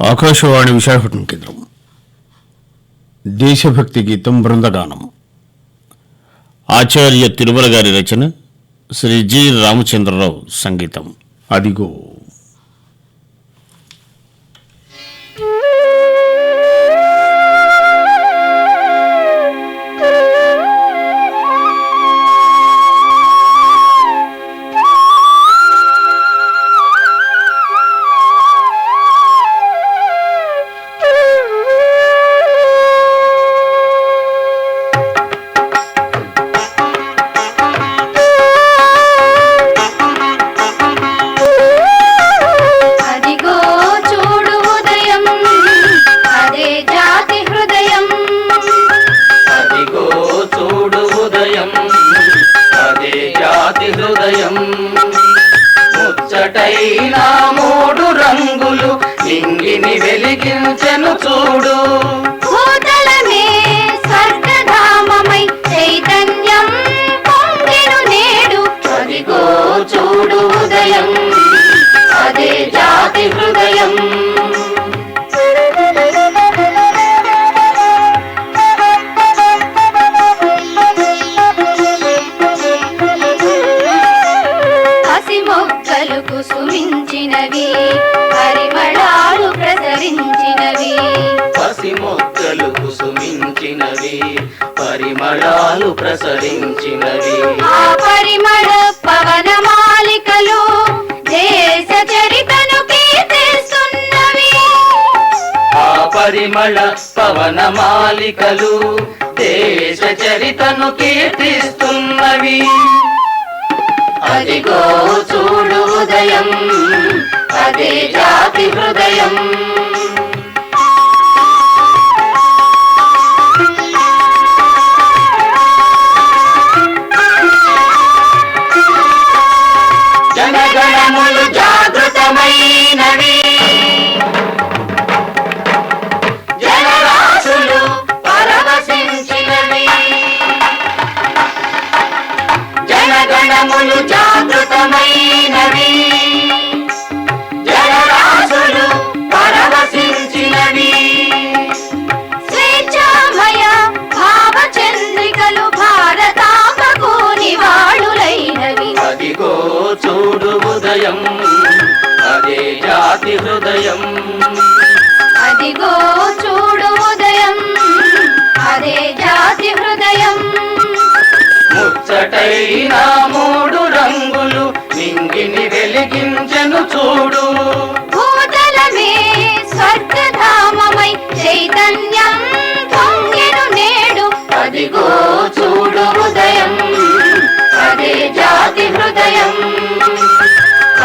ఆకాశవాణి విశాఖపట్నం కేంద్రం. దేశభక్తి గీతం బృందగానం. ఆచార్య తిరుమల గారి రచన శ్రీ జి రామచంద్రరావు సంగీతం. అదిగో. హృదయం ముచ్చటైన మూడు రంగులు ఇంగిని వెలిగించెను చూడు. భూతలమే స్వర్గధామమై చైతన్యం పొంగెను నేడు. అదిగో చూడు ఉదయం. అదే జాతి హృదయం. పరిమళాలు ప్రసరించినవి ఆ పరిమళ పవన మాలికలు దేశ చరితను కీర్తిస్తున్నవి. ఆ పరిమళ పవన మాలికలు దేశ చరితను కీర్తిస్తున్నవి. అదిగో చూడు ఉదయం అదే జాతి హృదయం. జాగృతమైనవి జనరాశులు పరవశించినవి. జనగణములు జాగృతమైనవి. జనరాశులు పరవశించినవి. స్వేచ్ఛామయ భారతాంబకు నివాళులైనవి అదిగో చూడు ఉదయం. అదే జాతి హృదయం. అదిగో చూడు ఉదయం. అదే జాతి హృదయం. ముచ్చటైన